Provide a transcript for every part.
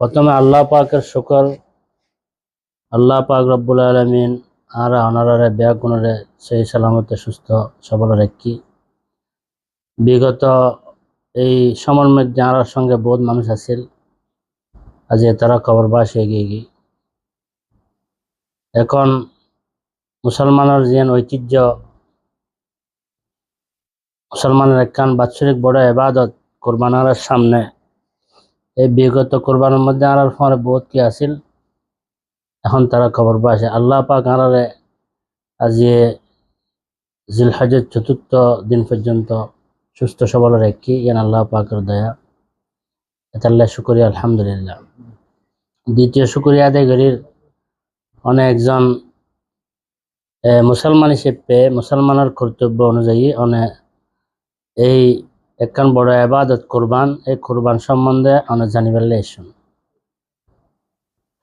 প্রথমে আল্লাহ পাকের শুকর, আল্লাহ পাক রব্বুল আলমিন আর অনারারে ব্যাগুণরে সেই সালামতে সুস্থ, সবল রেখি বিগত এই সময়ের মধ্যে আর সঙ্গে বহুত মানুষ আছিল। আজ তারা খবর বাস এগিয়ে গিয়ে। এখন মুসলমানের যে ঐতিহ্য, মুসলমানের একখান বাৎসরিক বড় এবাদত কোরবানার সামনে এই বিগত কোরবানের মধ্যে আর পরে বহুত কি আছিল? এখন তারা খবর পাইছে, আল্লাহ পাক আনারে আজি জিলহাজের চতুর্থ দিন পর্যন্ত সুস্থ, সবল রেখি ইয়ান আল্লাহ পাকের দয়া। এতাল্লাহ শুকরিয়া, আলহামদুলিল্লাহ। দ্বিতীয় শুকরিয়া আদায় করির অনেকজন মুসলমান হিসেবে, মুসলমানের কর্তব্য অনুযায়ী অনেক এই একখান বড় আবাদত কোরবান, এই কোরবান সম্বন্ধে অনেক জানিবার লেসুন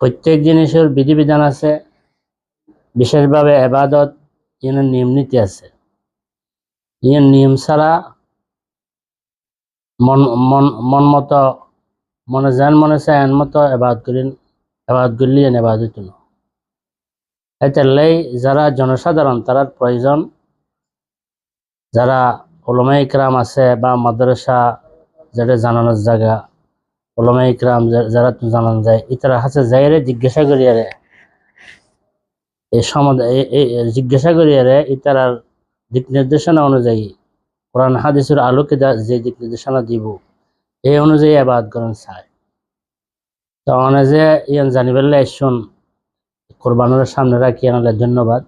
প্রত্যেক জিনিসের বিধিবিধান আছে, বিশেষভাবে আবাদত ইয়ের নিয়ম নীতি আছে। ইয়ের নিয়ম ছাড়া মন মন মন মতো, মনে যেন মনে চায় এন মতো এবাদ করিন এবাদ করলি এন এবাদ হইতো না এতেলাই যারা জনসাধারণ, তারার প্রয়োজন, যারা ওলমা ইকরাম আছে বা মাদ্রাসা যেটা জানানোর জায়গা ওলমা ইকরাম যারা জানানো যায়, ইতারা হাতে যাইরে জিজ্ঞাসা এই সমাজ এই- এই জিজ্ঞাসা করিয়ারে ইতারার দিক নির্দেশনা অনুযায়ী। কোরআন হাদিসের আলোকে যা- দিক নির্দেশনা দিব এই অনুযায়ী আবাদ করেন চায় তো অনে যে ইয়ান জানিবার শুন, কোরবানের সামনে রাখি আনলে ধন্যবাদ।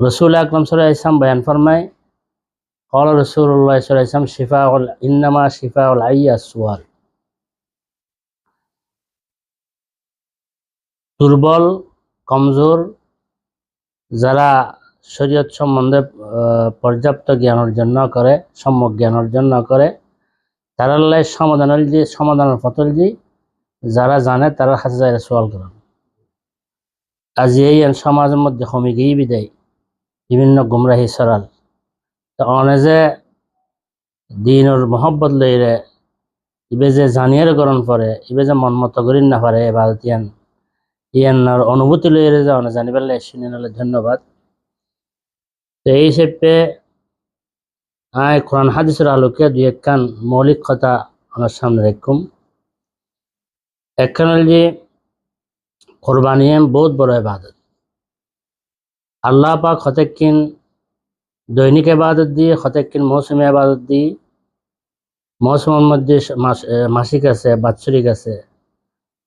রসুল আকরম সাল ইসলাম বয়ান ফরমায় কল রসুল্লাহ ইসলাম শিফা উল ইন্নামা শিফা উল আইয়া সুয়াল দুর্বল, কমজোর, যারা শরীয়ত সম্বন্ধে পর্যাপ্ত জ্ঞান অর্জন করে, সম্যক জ্ঞান অর্জন করে, তারা সমাধানের যে সমাধানের ফতল যে যারা জানে তারা হাজার সোয়াল করেন। আজ এই সমাজের মধ্যে হমিগেই বিদায়। বিভিন্ন গুমরাহি সরাল। তো অনে যে দিনের মহব্বত লইরে ইবে যে জানিয়ার গরণ পরে, ইবে যে মন মতো করিন না পারে এবার ইয়ান ইয়ান্নার অনুভূতি লইরে যে অনে জানিবার লাই শুনে নিলে ধন্যবাদ। তো এই হিসেবে আয় কোরআন হাদিসের আলোকে দুই একখান মৌলিক কথা আমার সামনে রাখুম। একখান যে, কোরবানি বহুত বড় ইবাদত। আল্লাহ পাক হতেকিন দৈনিক আবাদত দিয়ে হতেকিন মৌসুমি আবাদত দিয়ে মৌসুমের মধ্যে মাসিক আছে, বাৎসরিক আছে।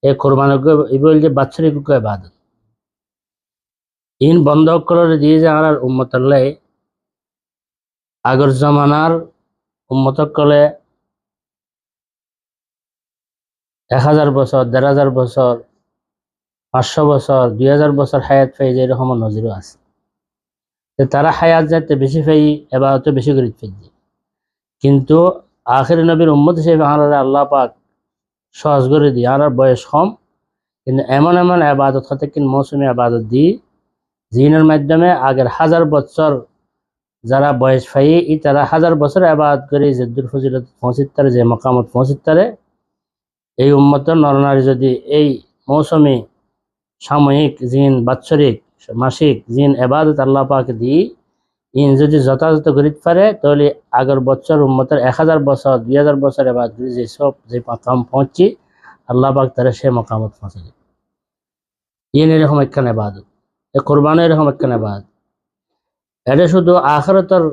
এই কোরবানি এগুলো যে বাৎসরিক আবাদত ইন বন্ধ করে দিয়ে যে আর উম্মত আগর জমানার উম্মত কলে এক হাজার বছর, দেড় হাজার বছর, পাঁচশো বছর, দুই হাজার বছর হায়াত পাই যে এরকম নজিরও আছে। তো তারা হায়াত যাতে বেশি পাই এবার তো বেশি করে ফেলছি কিন্তু আখের নবীর উম্মত হিসেবে আমার আল্লাহ পাক সহজ করে দিই আমার বয়স কম, কিন্তু এমন এমন আবাদত হতে কিন্তু মৌসুমি আবাদত দিই জিনের মাধ্যমে আগের হাজার বছর যারা বয়স পাই ই তারা হাজার বছর আবাদ করে জেদ্দুর ফজিলত পৌঁছিত তারে যে মকামত পৌঁছিত তারে এই উম্মত নরনারী যদি এই মৌসুমি সাময়িক জিন বাৎসরিক মাসিক জিন এবাদত আল্লাহ পাকে দিই। ইন যদি যথাযথ করিতে পারে, তাহলে আগের বছর উম্মতের এক হাজার বছর, দুই হাজার বছর এবাদ করে, যে সব, যে মকাম পৌঁছি, আল্লাহ পাক তারা সে মকামত পৌঁছে দেয় ইন এরকম একখান এবাদত, এ কোরবানো এরকম একখান এবাদত। এটা শুধু আখরতর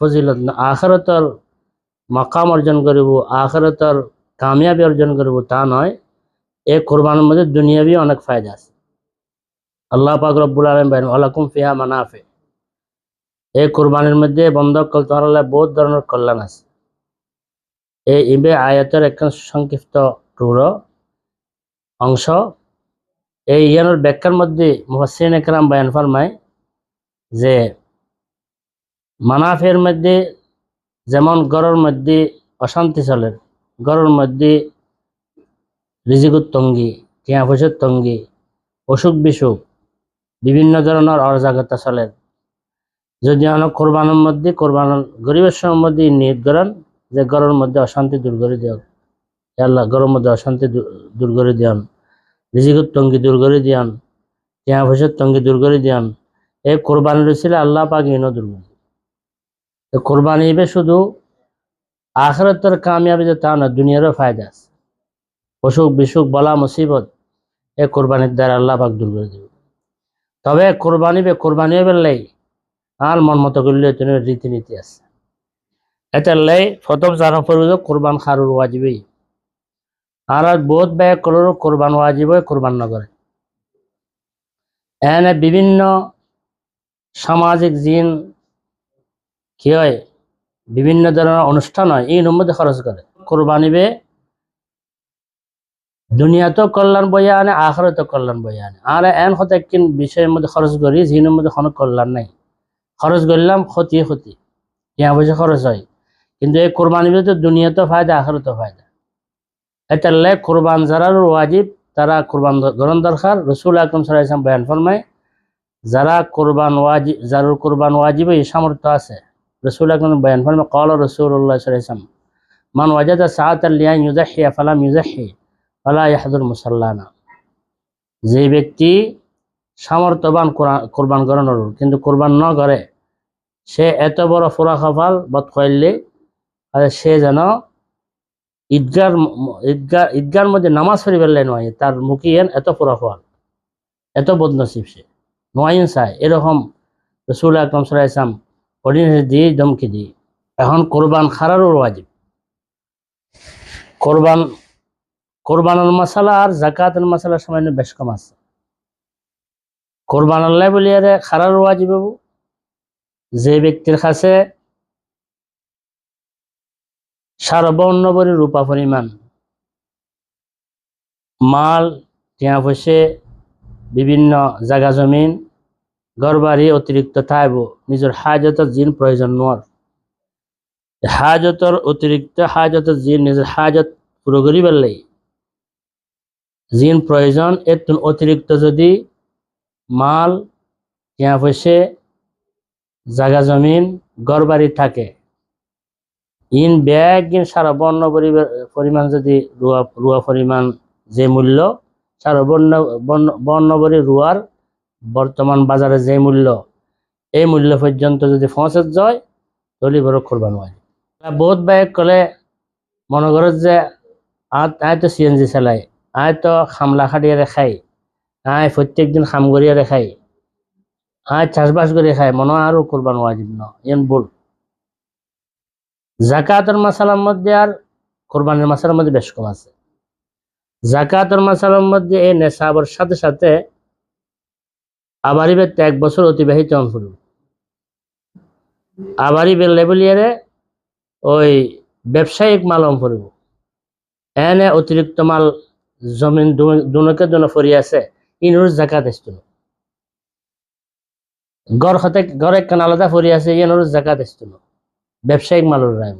ফজিলত না, আখরতর মকাম অর্জন করিব, আখরতর কামিয়াবি অর্জন করিব তা নয়, এ কোরবানের মধ্যে দুনিয়াবি অনেক ফায়দা আছে। আল্লাহ পাক রব্বুল আলম বাইন আলাকুম ফিহা মানাফে এই কোরবানির মধ্যে বন্ধক কল আল্লাহ বহুত ধরনের কল্যাণ আছে। এই ইবে আয়াতের একটা সংক্ষিপ্ত টুর অংশ। এই ইয়ানোর ব্যাখ্যার মধ্যে মুহাসিন একরাম বায়ান ফরমায় যে, মানাফের মধ্যে যেমন গড়ের মধ্যে অশান্তি চলে গড়ের মধ্যে রিজিকুর তঙ্গি টিয়া পয়সার তঙ্গি অসুখ বিসুখ বিভিন্ন ধরনের অরাজকতা চলে। যদি আমরা কোরবানের মধ্যে কোরবানের গরিবের সময়ের মধ্যে নিয়ত করেন, যে গড়ের মধ্যে অশান্তি দূর করে দেওয়া হে আল্লাহ গরম মধ্যে অশান্তি দূর- করে দিয়ান। রিজিকের তঙ্গি দূর করে দিয়ান। টিয়া পয়সার তঙ্গি দূর করে দিয়ান। এই কোরবানি রয়েছিল আল্লাহ পাক ইনো দূর তো কোরবানি শুধু আখরাতের কামিয়াবি যে তা না, দুনিয়ারও ফায়দা আছে। অসুখ বিসুখ বলা মুসিবত এ কোরবানির দ্বারা আল্লাহ পাক দূর করে তবে কোরবানি বে কোরবানি বেললাই আর মন মতো করলে তুমি রীতিনীতি আছে। এটা লাই প্রথম জানা পড়বে কোরবান খারুর ওয়াজিবই। আর বহুত ব্যয় করলেও কোরবান ওয়াজিব কোরবান নগরে। এনে বিভিন্ন সামাজিক জিন কি হয়? বিভিন্ন ধরনের অনুষ্ঠান হয়, এই মধ্যে খরচ করে। কোরবানিবে দুনিয়াতেও কল্যাণ বইয়া আনে, আখরতেও কল্যাণ বইয়া আনে। আর এন হতে একদিন বিষয়ের মধ্যে খরচ করি, জিনের মধ্যে কোনো কল্যাণ নাই। খরচ করলাম ক্ষতি ক্ষতি। টিয়া পয়সা খরচ হয়। কিন্তু এই কোরবানিবে তো দুনিয়াতেও ফায়দা, আখরতেও ফায়দা। এটা লে কোরবান যারা ওয়াজিব, তারা কোরবান গ্রহণ দরকার। রসুল আকরম সাল্লাহ ইসলাম বয়ান ফরমায়, যারা কোরবান ওয়াজিব যার কোরবান ওয়াজিব এই সামর্থ্য আছে। রসুল আকরম বয়ান ফরমায় কল রসুল্লাহ সাল্লাহ ইসলাম মান ওয়াজাদা সাআত লিয়া ইউজাহিয়া ফালাম ইউজাহি ইয়াহদুর মুসাল্লানা। যে ব্যক্তি সামর্থ্যবান কোরবান করানোর কিন্তু কোরবান ন করে, সে এত বড় ফোরা বধ করলে, আর সে যেন ঈদগার ঈদগার ঈদগার মধ্যে নামাজ পড়ি ফেললে নয় তার মুখিয়েন এত ফোরা কপাল এত বদনসিব সে, নোয়াইন চায়, এরকম রসুল আকরম সাল্লাহ ইসলাম অর্ডিনেন্স দিয়ে ধমকি দিয়ে, এখন কোরবান খারারও ওয়াজিব। কোরবান কোরবানের মশালা আর জাকাতের মশালা সামান্য বেশ কম আছে। কোরবান আল্লাহ বলি আরে খারার ওয়াজিব যে ব্যক্তির কাছে সার্বর্ণ বরি রূপা পরিমাণ, মাল, টিয়া পয়সে, বিভিন্ন জাগা জমিন গড়বাড়ি অতিরিক্ত থাইব, নিজের হাজতর জিন প্রয়োজন নোয়ার হাজতর অতিরিক্ত হাজতর জিন নিজের হাজত পুরো করি পেলাই জিন প্রয়োজন এর তুন অতিরিক্ত যদি মাল, টিয়া পয়সে, জাগা জমিন গড়বাড়ি থাকে। ইন ব্যাগ, ইন সারা বর্ণ পরিমাণ যদি রুয়া রুয়া পরিমাণ যে মূল্য, সারা বর্ণ বর্ণ- বর্ণবরী রুয়ার বর্তমান বাজারে যে মূল্য, এই মূল্য পর্যন্ত যদি পৌঁছে যায় তলি বড় করবান হয়। বহুত ব্যাগ কলে মনে করো যে আ- আয় তো সিএনজি চালাই আয় তো খামলা খাটিয়ারে খাই আয় প্রত্যেক দিন খাম করিয়ারে খাই আয় চাষবাস করে খাই মনে আরও কোরবান ওয়াজিব ন এন বল। জাকাতের মাসালার মধ্যে আর কোরবানের মাসালার মধ্যে বেশ কম আছে। জাকাতের মাসালার মধ্যে এই নেশাবর সাথে সাথে আবারই বেতে এক বছর অতিবাহিত অঞ্চল আবারই বেল লেবলিয়ারে ওই ব্যবসায়িক মাল ফুরিব এনে অতিরিক্ত মাল জমিন দুনকে দুন ফরি আছে ইনুর জাকাত আসতো গড় হতে গড় একখান আলাদা ফরি আছে ইনুর জাকাত আসতো ব্যবসায়িক মালের রাইব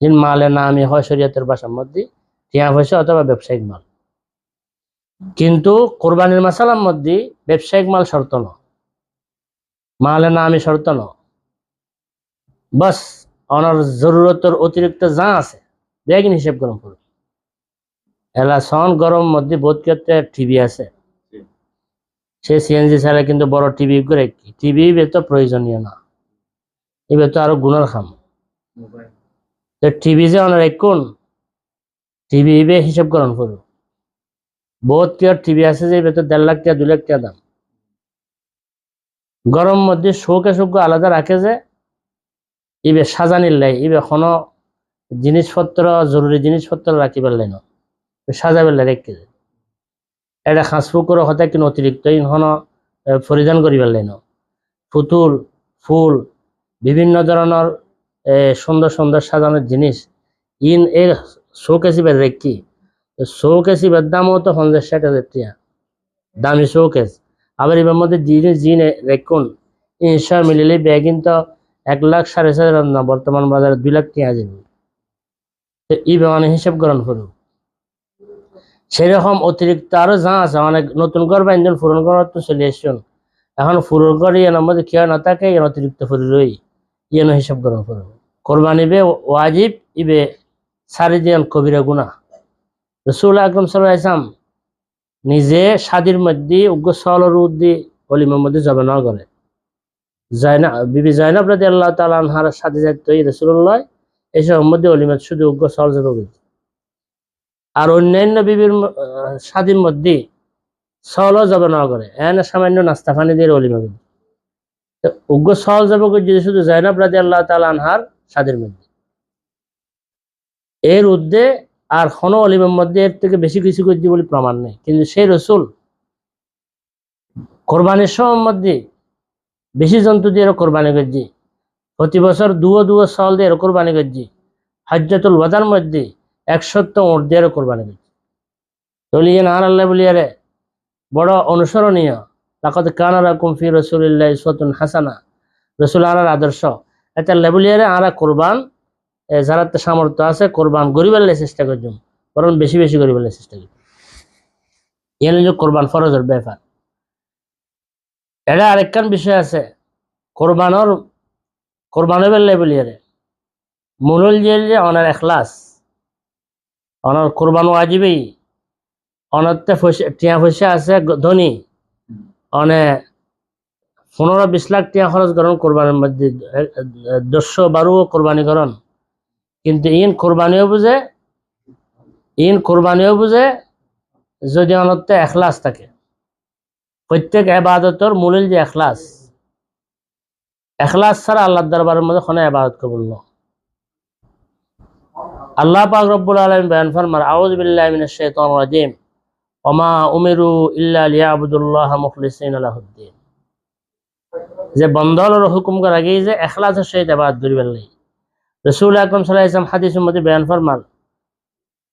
যিন মালে নামই হয় শরীয়তের বাসার মধ্যে টিয়া পয়সা অথবা ব্যবসায়িক মাল। কিন্তু কোরবানির মাসালার মধ্যে ব্যবসায়িক মাল শর্ত ন। মালে নামই শর্ত ন। বাস অনার জরুরতের অতিরিক্ত যা আছে। বেগিন হিসেব গরম করুন এলা সন গরম মধ্যে বোধ করতে টিভি আছে। সে সিএনজি ছাড়া কিন্তু বড় টিভি করে টিভি তো প্রয়োজনীয় না। এবার তো আরও গুণের খাম। তো টিভি যে অনার কোন টিভি ইবে হিসাব গ্রহণ করো। বহুত কেয়ার টিভি আছে যে এবার তো দেড় লাখ টাকা দু লাখ টাকা দাম। গরম মধ্যে শোকে শোক আলাদা রাখে যে ইবে সাজানির লাই ইবে কোনো জিনিসপত্র জরুরি জিনিসপত্র রাখি পারলে সাজাবের লাই রেখে এটা খাঁচ ফুকুরো হতে কিন্তু অতিরিক্ত ইনহন পরিধান করি পারলে না পুতুল, ফুল, বিভিন্ন ধরনের সুন্দর সুন্দর সাজানোর জিনিস, ইন এ শোকেসিবের রেখি শোকেসিবের দামও তো পঞ্চাশ ষাট হাজার টাকা। দামি শোকেস। আবার এবার মধ্যে জিনিস জিন রেখুন ইনশার মিলিলে ব্যাগিন কিন্তু এক লাখ সাড়ে না, বর্তমান বাজারে দুই লাখ টাকা যাবে ই বেমানে হিসাব গ্রহণ করুন। সেরকম অতিরিক্ত আরও যা আছে অনেক নতুন ঘর বা ইঞ্জন ফুরন ঘর তো চলে এসছেন। এখন ফুরন ঘর ইয়ানোর মধ্যে কেউ না থাকে ইয়ান অতিরিক্ত ফুরি রই ইয়ানো হিসাব গ্রহণ করুন কোরবানি বে ওয়াজিব, ইবে সারি দিয়ান কবিরা গুণা রসুল আকরম সাল্লাহ ইসলাম নিজে স্বাদীর মধ্যে উগ্র সলর উদ্দি অলিমের মধ্যে জবে না করে জায়না বিবি জাইনাব রাদি আল্লাহ তালা আনহার সাথে যাইতে রসুল্লাহ এইসব মধ্যে অলিমের শুধু উগ্র সল যাবে আর অন্যান্য বিবির স্বাদীর মধ্যে সলও যাবে না করে। এনে সামান্য নাস্তা পানি দিয়ে অলিমা তো উগ্র সল যাবে করছে শুধু জাইনাব রাদি আল্লাহ তালা আনহার স্বাদের মধ্যে। এর উদ্দে আর কোনো অলিমের মধ্যে এর থেকে বেশি কিছু করছে বলে প্রমাণ নেই। কিন্তু সেই রসুল কোরবানির সময়ের মধ্যে বেশি জন্তু দিয়ে এরা কোরবানি করছি প্রতি বছর দুয়ো দুয়ো সাল দিয়ে এরা কোরবানি করছি হাজ্জাতুল ওয়াদার মধ্যে একশত ওট দিয়ে এরা কোরবানি করছি তলিয়ে নাহার আল্লাহ বলিয়ারে বড় অনুসরণীয়। লাকত কানারা কুমফি রসুলিল্লাহ ইসওয়াতুন হাসানা। রসুল আনার আদর্শ। এটা লেবুলিয়ারে আরা কোরবান যারা সামর্থ্য আছে, কোরবান গরিবের লাই চেষ্টা করছুন বরং বেশি বেশি গরিবের লাই চেষ্টা করছুন এর যে কোরবান ফরজের ব্যাপার। এটা আরেকখান বিষয় আছে। কোরবানোর, কোরবানের বেলায় বলিয়ারে মনুল যে যে অনার এখলাস অনার কোরবান ওয়াজিবেই অনতে টিয়া পয়সা আছে ধনী। অনে পনেরো বিশ লাখ টিয়া খরচ করন কোরবানির মধ্যে দশশো বারো কোরবানি করন কিন্তু ইন কোরবানিও বুঝে, ইন কোরবানিও বুঝে, যদি অনতে এখলাস থাকে। প্রত্যেক এবাদতর মূলের যে এখলাস। এখলাস ছাড়া আল্লাহ দরবারের মধ্যে কোনো এবাদত কবুল না। আল্লাহ পাক রব্বুল আলামিন বয়ান ফরমার আউযু বিল্লাহি মিনাশ শাইতানির রাজিম। ওমা উমিরু ইল্লা মুখলিসিন লাহুদ্দিন। যে বন্ধলের হুকুম করার আগেই যে এখলাসের সহিত এবাদত করিবেন নাই। রসুল আকরম সাল্লাহ ইসলাম হাদিসের মধ্যে বয়ান ফরমান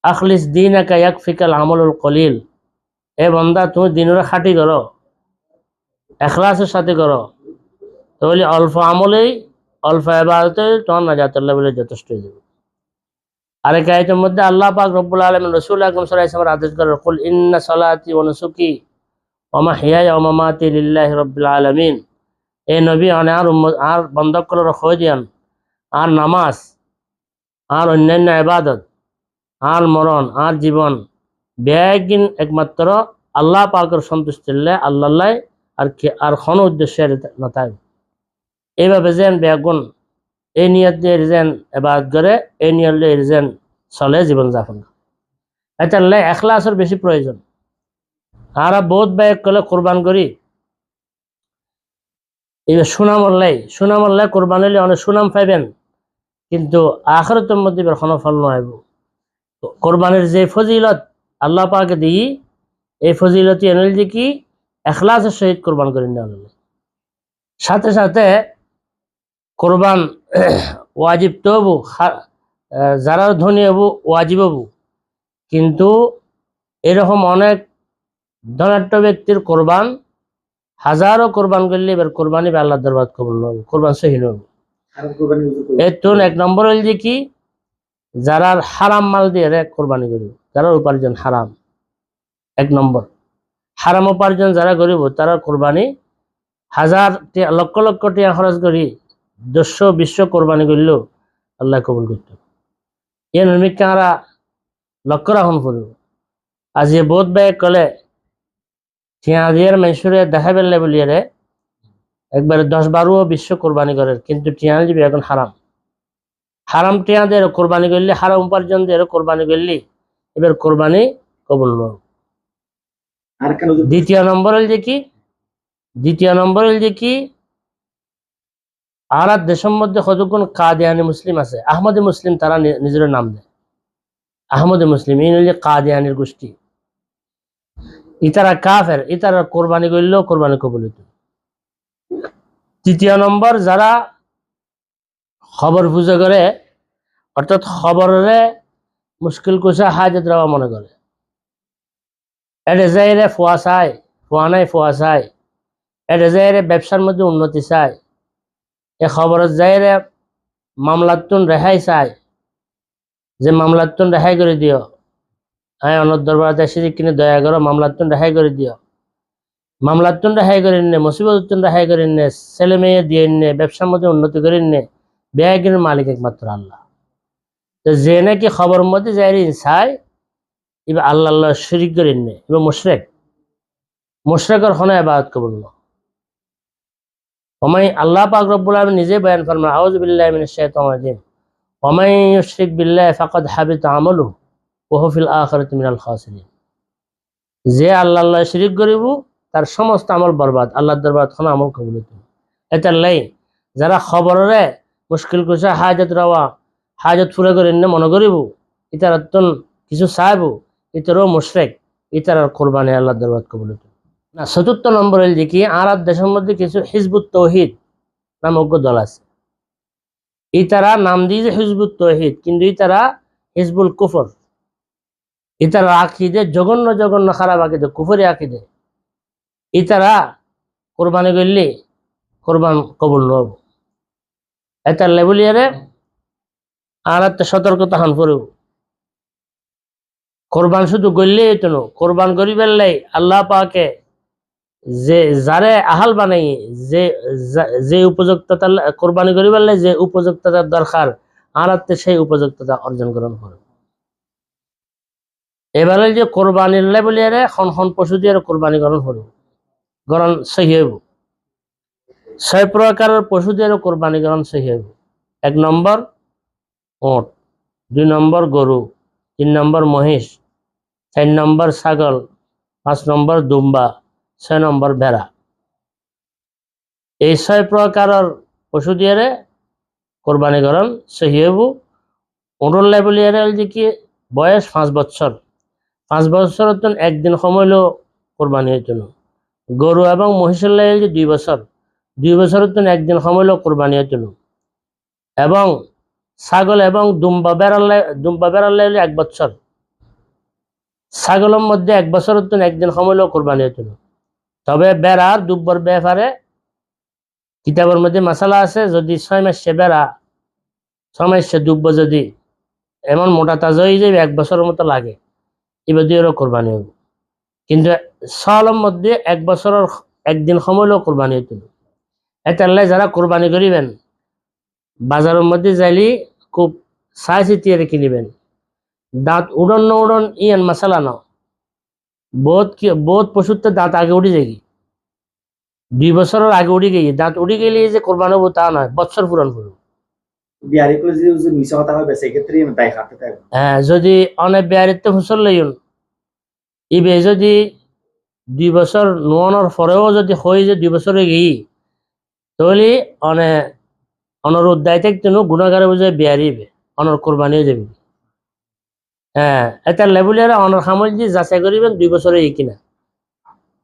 আখলিস দিন একা ইয়াকফিকাল আমলুল কলিল। এ বন্দা, তুমি দিনের খাটি করো, এখলাসের সাথে করো। তাহলে অল্প আমলেই, অল্প এবাদতে তোমার নাজাতুল্লাহ বলে যথেষ্ট হয়ে যাবে। আরেক আয়তের মধ্যে আল্লাহ পাক রব্বুল আলম রসুল আকরম সাল্লাহ আদেশ করে, কুল ইন্না সালাতি ও নুসুকি ওমা হিয়াই ওমামাতি লিল্লাহি রব্বুল আলমিন। এ নবী অনে আর উম্মত, আর বন্ধকগুলো খোঁজ দিয়ান, আর নামাজ, আর অন্যান্য এবাদত আর মরণ, আর জীবন ব্যাগিন একমাত্র আল্লাহ পাকের সন্তুষ্টিলে আল্লাহ আর আর কোনো উদ্দেশ্যে নতায় এইভাবে যেন বেগুন এই নিয়ত দিয়ে যেন এবাদ করে এই নিয়ত দিয়ে যেন চলে জীবন যাপন এটা এখলাসের বেশি প্রয়োজন আর বহুত ব্যয় করলে কোরবান করি এবার সুনাম অল্লাই সুনাম অল্লাই কোরবান হলে অনেক সুনাম পাইবেন, কিন্তু মধ্যে এবার কোনো ফল নয় কোরবানের যে ফজিলত আল্লাহ পাকে দিই এই ফজিলতি এনেল যে কি এখলাসের সহিত কোরবান করেন না হলে। সাথে সাথে কোরবান ওয়াজিব তো হবু যারা ধনী হবু ওয়াজিব হবু। কিন্তু এরকম অনেক ধনাঢ্য ব্যক্তির কোরবান হাজারো কোরবান করলে এবার কোরবানি বা আল্লাহ দরবার কবুল হবে কোরবান সহিন হবে। এর তুন এক নম্বর হল যে কি যারা হারাম মাল দিয়ে রে কোরবানি করিব যারা উপার্জন হারাম। এক নম্বর হারাম উপার্জন যারা করিব তারা কোরবানি হাজার লক্ষ লক্ষ টিয়া খরচ করি দস্য বিশ্ব কোরবানি করলেও আল্লাহ কবুল করত। এ নমিকা আমরা লক্ষ্য রাখুন করিব আজ এ বোধ ব্যয় কলে টিয়া দিয়ে মেসুরে দেখা পেলে বলিয়ে রে একবারে দশ বারো বিশ্ব কোরবানি করে কিন্তু টিয়া দিবি এখন হারাম। হারাম টিয়া দিয়ে কোরবানি করলে হারাম উপার্জন দিয়ে কোরবানি করলে এবার কোরবানি কবুল নয় দ্বিতীয় নম্বর হল যে কি? দ্বিতীয় নম্বর হল যে কি? আর আর দেশের মধ্যে কতক্ষণ কাদিয়ানি মুসলিম আছে? আহমদে মুসলিম তারা নিজের নাম দেয়। আহমদে মুসলিম, এই যে কাদিয়ানির গোষ্ঠী। ইতারা কাফের, ইতারা কোরবানি করলেও কোরবানি কবুল হইত তৃতীয় নম্বর, যারা খবর পুজো করে, অর্থাৎ খবরে মুশকিল কুসা হাজত রাওয়া মনে করে। এটা যাইরে ফোয়া চাই ফোয়া নাই ফোয়া চাই এটা যাইরে ব্যবসার মধ্যে উন্নতি চাই এ খবরত যাইরে মামলাতুন রেহাই চাই। যে মামলাতুন রেহাই করে দিও। হ্যাঁ অনর দরবার এসে কিনে দয়া করো, মামলাতুন রেহাই করে দিও। মামলাতুন রেহাই করে নে মুসিবতুন রেহাই করে নে ছেলে মেয়ে দিয়ে নে ব্যবসার মধ্যে উন্নতি করে নে ব্যাগের মালিক একমাত্র আল্লাহ। তো যে নাকি খবর মধ্যে যাই চাই, এবার আল্লাহ আল্লাহ শরিক করেন নে এবার মুশরেক। মুশরেকর হনে আবাদত কবুল ওমাই আল্লাহ পাক রব্বুল আলামিন নিজে বয়ান ফরমান আউযু বিল্লাহি মিনাশ শাইতানির রাজিম। ওমাই ইউশরিক বিল্লাহি ফাকাদ হাবিতা আমালুহু ওয়া হুয়া ফিল আখিরাতি মিনাল খাসিরিন। যে আল্লাহ আল্লাহ শিরিক করিব, তার সমস্ত আমল বরবাদ, আল্লাহর দরবার কোনো আমল কবুল হইত না। এটার লাই যারা খবরে মুশকিল কুশা হাজত রাওয়া হাজত ফুরে করে এনে মনে করিব ইতার কিছু চাইব, ইতারও মুশরেক ইতার কোরবানি আল্লাহর দরবার কবুল হইত না, চতুর্থ নম্বর হল দেখি আর দেশের মধ্যে কিছু হিজবুত তৌহিদ নামক দল আছে। ইতারা নাম দিয়েছে হিজবুত তৌহিদ, কিন্তু ইতারা হিজবুল কুফর। ইতারা আকিদে, জঘন্য জঘন্য খারাপ আকিদে, কুফরি আকিদে। ইতারা কোরবানি করলে কোরবান কবুল নব এটার লেবুলিয়ারে আর একটা সতর্কতা হান করব কোরবান শুধু গড়লে তো কোরবান করিবার লাই আল্লাহ পাকে যে যারে আহাল বানাই, যে যে উপযুক্ততা কোরবানি করিবার লাই যে উপযুক্ততার দরকার একটা সেই উপযুক্ততা অর্জন গ্রহণ করবে এবারে যে কোরবানির লেবলিয়ারে খন খন পশু দিয়ে কোরবানি গ্রহণ করব গ্রহণ সহি হইব। ছয় প্রকারের পশু দিয়ে কোরবানি গ্রহণ সহি হইব। এক নম্বর ওট, দুই নম্বর গরু, তিন নম্বর মহিষ, চার নম্বর ছাগল, পাঁচ নম্বর দুম্বা। ছয় নম্বর ভেড়া। এই ছয় প্রকারের পশু দিয়ে কোরবানি গ্রহণ সহি হইব। ওটর লেবলিয়ারে যে কি বয়স পাঁচ বছর। পাঁচ বছর একদিন সময় হলেও কোরবানি হইতো গরু এবং মহিষের লাগে যে দুই বছর। দুই বছরের তো একদিন সময় হলেও কোরবানি হইতো এবং ছাগল এবং দুম্বা বেড়ালে দুম্বা বেড়ালে হলে এক বছর। ছাগলের মধ্যে এক বছরের তো একদিন সময় হলেও কোরবানি হইতো তবে বেড়ার দুব্বর ব্যাপারে কিতাবের মধ্যে মশালা আছে, যদি ছয় মাসে বেড়া, ছয় মাসে দুব্ব যদি এমন মোটা তাজা হয়ে যাবে, এক বছরের মতো লাগে। এবার দুইয়েরও কোরবানি হবে। কিন্তু সালের মধ্যে এক বছরের একদিন সময় হলেও কোরবানি হইতো না এটার যারা কোরবানি করিবেন, বাজারের মধ্যে যাইলে খুব চিতিয়ে কিনিবেন। দাঁত উড়ন ন উড়ন, ইয়ান মশালা নাও। বহুত পশুর তো দাঁত আগে উঠে যায় দুই বছরের আগে উঠে গিয়ে দাঁত উঠে গেলে যে কোরবানি হব তা নয় বছর পূরণ করব যদি হ্যাঁ অনেক বেয়ারিতে ফসল লইন ইবে যদি দুই বছর নোয়ানোর পরেও যদি হয়ে যে দুই বছরে গিয়ে তাহলে অনে অনর উদ্যায় থাকতে গুণাগারে বুঝে বেয়ারিবে অনর কোরবানিও যাবে। হ্যাঁ এটা লেবুলিয়ারে অনর সামল যাচাই করিবেন দুই বছরে এই কিনা।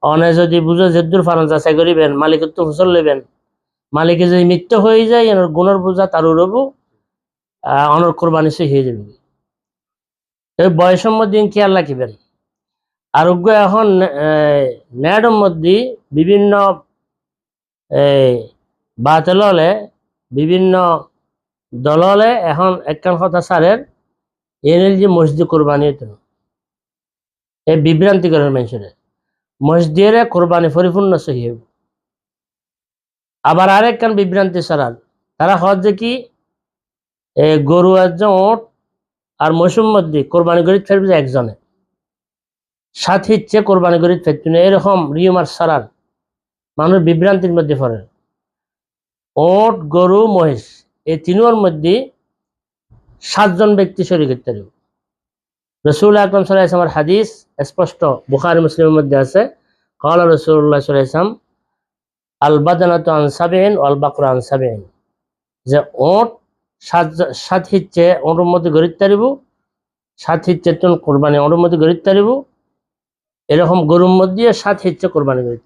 অনে যদি বুঝে যে দূর ফারান যাচাই করিবেন, মালিকের তো ফসল নেবেন মালিকে যদি মৃত্যু হয়ে যায়, এনার গুণের বোঝা তার রবু অনর কোরবানি সে হয়ে যাবে। এই বয়সের মধ্যে খেয়াল রাখিবেন। আরোগ্য এখন ন্যাডের মধ্যে বিভিন্ন বাতিল হলে, বিভিন্ন দল হলে এখন একখান কথা সারের এনের যে মসজিদ কোরবানি হতো এই বিভ্রান্তি করেন মানুষের। মসজিদের কোরবানি পরিপূর্ণ সহি আবার আরেকখান বিভ্রান্তি সারার তারা হজ যে কি? গরু একজন ওট আর মৌসুম মধ্যে কোরবানি গরিব ফেরবে একজনে। সাথে ইচ্ছে কোরবানি গরিব ফেরত এরকম রিউমার সারার মানুষ বিভ্রান্তির মধ্যে পড়ে। ওট, গরু, মহিষ, এই তিনোর মধ্যে সাতজন ব্যক্তি শরীর পারবে রসুল আকরম সাল্লাহ ইসলামের হাদিস স্পষ্ট বুখারি মুসলিমের মধ্যে আছে। কল রসুল্লাহ সাল্লাহ ইসলাম আল বাদানাত আনসাবেন আল বাকরা আনসাবেন যে ওট সাত সাত হিচ্ছে ওর মধ্যে গরিব তারিব, সাত হিচ্ছে তুন কোরবানি ওর মধ্যে গরিব তারিব, এরকম গরুর মধ্যে সাত হিচ্ছে কোরবানি গরিব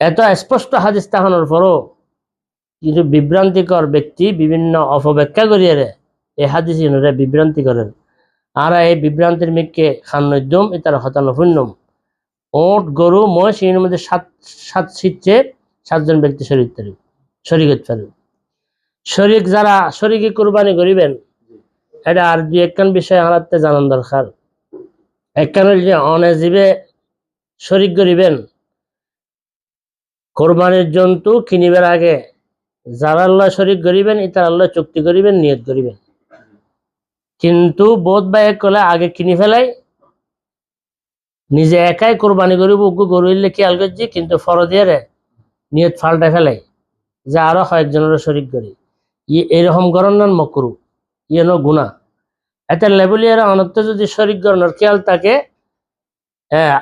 এত স্পষ্ট হাদিস তাহানোর পরও কিন্তু বিভ্রান্তিকর ব্যক্তি বিভিন্ন অপব্যাখ্যা করিয়ে এই হাদিস ইনরে বিভ্রান্তি করেন আর এই বিভ্রান্তির মিককে খান্নদ্যম ইতার হতানো শূন্যম ওট গরু মহিষ এর মধ্যে সাত সাত সিচ্ছে সাতজন ব্যক্তি শরীর তারিব শরিক পারিব শরিক যারা শরিকে কোরবানি করিবেন এটা আর দুই একখান বিষয় হারাতে জানান দরকার একখান যে অনেজীবে শরিক করিবেন কোরবানির জন্তু কিনিবার আগে যারা আল্লাহ শরিক করিবেন ইতার আল্লাহ চুক্তি করিবেন নিয়ত করিবেন কিন্তু বোধ বা এক কলে আগে কিনি ফেলাই নিজে একাই কোরবানি করিব উগ্র গরু ইলে খেয়াল করছি কিন্তু ফরদিয়ে নিয়ত ফাল্টাই ফেলাই যে আরও কয়েকজনের শরিক করি ই এরকম গণনার মকরু ইয়েনো গুণা। এতে লেবুলিয়ার অনত্য যদি শরিক গণনার খেয়াল থাকে হ্যাঁ,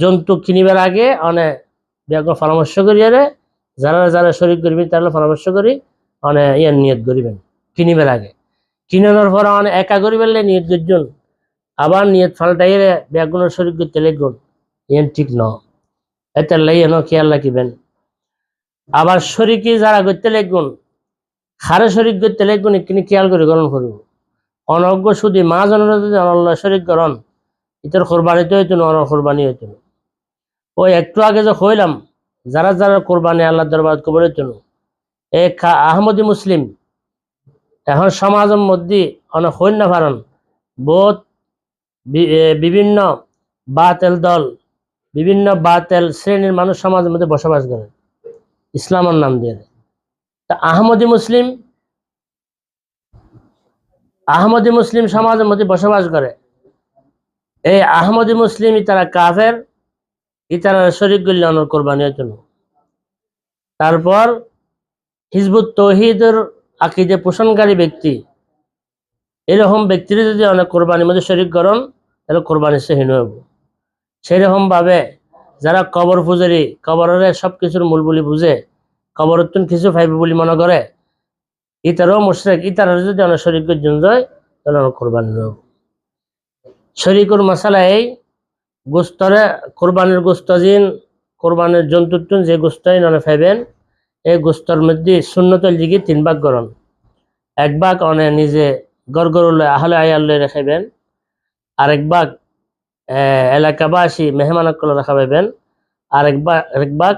জন্তু কিনিবার আগে অনেক পরামর্শ করিয়ারে যারা যারা শরিক করবেন তাহলে পরামর্শ করি অনেক ইয়ার নিয়ত করিবেন কিনিবার আগে। কিনানোর পর মানে একা করিবেন নিয়ত করছেন আবার নিয়ত ফাল্টাইয়ে ব্যাগুনের শরিক করতে লিখুন ইয়েন ঠিক ন। এতে লাইয়েন খেয়াল রাখিবেন। আবার শরিকি যারা করতে লিখুন হারে শরিক করতে লিখুন কিনি খেয়াল করে গ্রহণ করব অনজ্ঞ শুধু মা জনের শরিক গ্রহণ ইতার কোরবানিতে হইতো না অন্য কোরবানি হইতো ওই একটু আগে যে হইলাম যারা যারা কোরবানি আল্লাহ দরবার কবর হইতো না। এ আহমদি মুসলিম এখন সমাজের মধ্যে অনেক হইন না পারেন বহুত বি- এ, বিভিন্ন বাতেল দল বিভিন্ন বাতেল শ্রেণির মানুষ সমাজের মধ্যে বসবাস করে। ইসলামের নাম দিয়ে। তা আহমদি মুসলিম আহমদি মুসলিম সমাজের মধ্যে বসবাস করে। এই আহমদি মুসলিম তারা কাফের ইতারা শরিক গুলি অনর কোরবানি হইতো না। তারপর হিজবুত তৌহিদের আকিদে পোষণকারী ব্যক্তি, এরকম ব্যক্তির যদি অনেক কোরবানির মধ্যে শরিক করেন, তাহলে কোরবানি সেহীন হইব সেরকম ভাবে যারা কবর পূজারি, কবরের সব কিছুর মূল বলি বুঝে কবরতুন কিছু ফাইবে বলি মনে করে, ইতারও মুশরেক ইতারা যদি অনেক শরিক করছেন যায়, তাহলে অনেক কোরবানি হইব শরিকুর মশালা এই গোস্তরে কোরবানির গোস্ত জিন, কোরবানির জন্তুটুন যে গোস্তই ননে ফাইবেন এই গোস্তর মধ্যে শূন্যতল দিকে তিন ভাগ গরম। এক ভাগ অনে নিজে গড় গরু লয় আহলে আয়াল লয় রেখাইবেন আরেক ভাগ এলাকাবাসী মেহমানকল পাইবেন, আরেক ভাগ আরেক ভাগ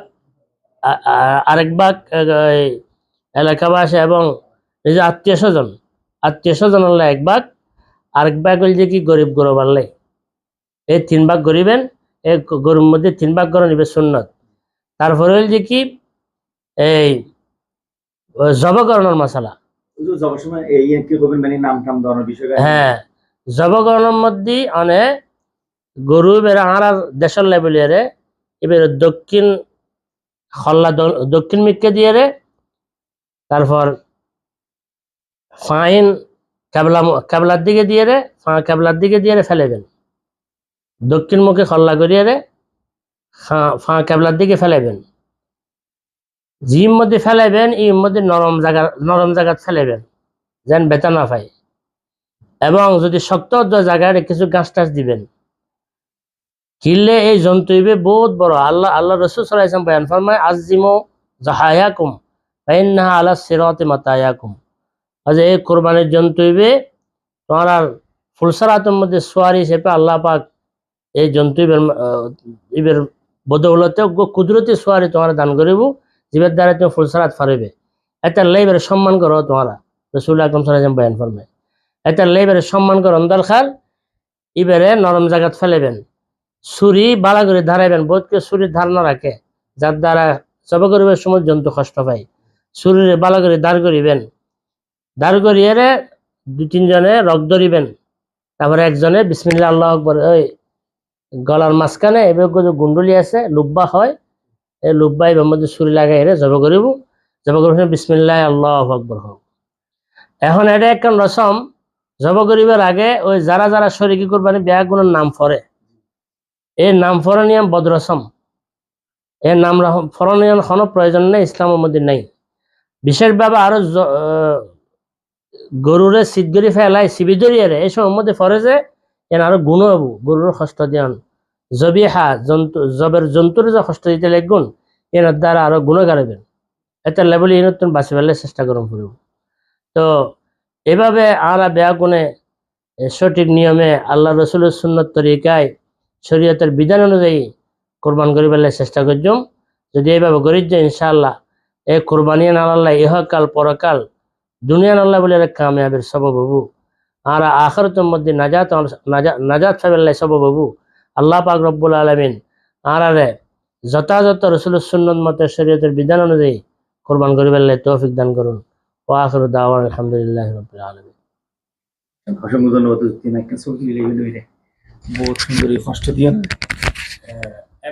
আরেক ভাগ এলাকাবাসী এবং নিজে আত্মীয় স্বজন। আত্মীয় স্বজন হলে এক ভাগ, আরেক ভাগ হল যে কি গরিব গরু বানলে এই তিন ভাগ গরিবেন এই গরুর মধ্যে তিন ভাগ গরু নিবে সুন্নত। তারপরে হল যে কি? এই জবকরণের মশালা। হুজুর যাবার সময় এই কি করবেন? মানে বিষয় হ্যাঁ জবকরণের মধ্যে অনে গরু বেড়া আর দেশের লেভেলিয়ারে এবার দক্ষিণ খল্লা দক্ষিণ মিককে দিয়ে রে তারপর ফাইন ক্যাবলা ক্যাবলার দিকে দিয়ে রে ফা ক্যাবলার দিকে দিয়ে রে ফেলেবেন দক্ষিণ মুখে খল্লা করিয়ে রে ফা- ক্যাবলার দিকে ফেলাইবেন। জিম মধ্যে ফেলাইবেন ইর মধ্যে নরম জায়গা নরম জায়গা ফেলাইবেন, যেন বেতা না পায়। এবং যদি শক্ত জায়গায় কিছু গাছ টাছ দিবেন কিনলে এই জন্তু হইবে বহুত বড়। আল্লাহ আল্লাহ রসুল সাল্লাম বয়ান ফরমায়, আজিমো জাহায়াকুম, ফাইন্নাহা আলা সিরাতে মাতায়াকুম। আজ এই কোরবানির জন্তু হইবে, তোমার ফুলসারাতের মধ্যে সোয়ারি হিসেবে আল্লাহ পাক এই জন্তু ইবের বদৌলতে গ- কুদরতি সোয়ারি তোমার দান করিব, জীবের দ্বারা তুমি ফুলসারাত ফারিবে এটা লেবের সম্মান করো তোমারা, রসুল আকরম সাল্লাম বয়ান ফরমায়। এটা লেবের সম্মান করো অন্দাল খাল ইবেরে নরম জায়গাত ফেলেবেন ছুরি বালা করে ধারাইবেন, বোধকে ছুরির ধারণা রাখে, যার দ্বারা জব করিবার সময় জন্তু কষ্ট পায়। ছুরিরে বালা করে দাঁড় করিবেন। দাঁড় করিয়ে রে দু তিনজনে রক ধরিবেন। তারপরে একজনে বিসমিল্লা আল্লাহ আকবর, ওই গলার মাঝখানে এবার যে গুন্ডলি আছে, লুব্বা হয়, এই লুব্বা এবার মধ্যে ছুরি লাগাই রে জব করিব। জব করিব বিসমিল্লাহ, আল্লাহ আকবর হোক। এখন এটা একখান রসম, জব করিবার আগে ওই যারা যারা শরিকি করবানি ব্যাগুলোর নাম ফরে। এই নাম ফরনিয়াম বদরসম। এর নাম ফরনিয়াম কোনো প্রয়োজন নেই, ইসলামের মধ্যে নেই। বিশেষভাবে আরও গরুরে সিদ্ধরি ফেলাই সিবি ধরিয়ারে এই সময়ের মধ্যে ফরে যে এন আরও গুণ হবু গরুর কষ্ট দিয়ান। জবিহা, জন্তু জবের জন্তুর যে কষ্ট দিতে লাগুন এনার দ্বারা আরও গুণ গাড়বেন। এটা লেবলি এর তুমি বাঁচি ফেললে চেষ্টা করুন ফুরব তো এভাবে আমরা বেয়া গুণে সঠিক নিয়মে আল্লাহ রসুলের সুন্নত তরিকায় শরীয়তের বিধান অনুযায়ী কোরবান করি পেলে চেষ্টা করছম যদি এইভাবে করিস যে ইনশাআল্লাহ, এই কোরবানি আল্লাহ ইহকাল পরকাল দুনিয়া আল্লাহ বলে কামিয়াবের সব বাবু আর আখরতের মধ্যে নাজাত নাজাত ফাইবেল্লাই সব বাবু আল্লাহ পাক রব্বুল আলমিন আর আরে যথাযথ রসুলের সুন্নত মতে শরীয়তের বিধান অনুযায়ী কোরবান করি পেলে তৌফিক দান করুন। ও আখর দাওয়ান আলহামদুলিল্লাহ রবিল আলমিন। অসংখ্য ধন্যবাদ বহুত সুন্দর কষ্ট দিয়ে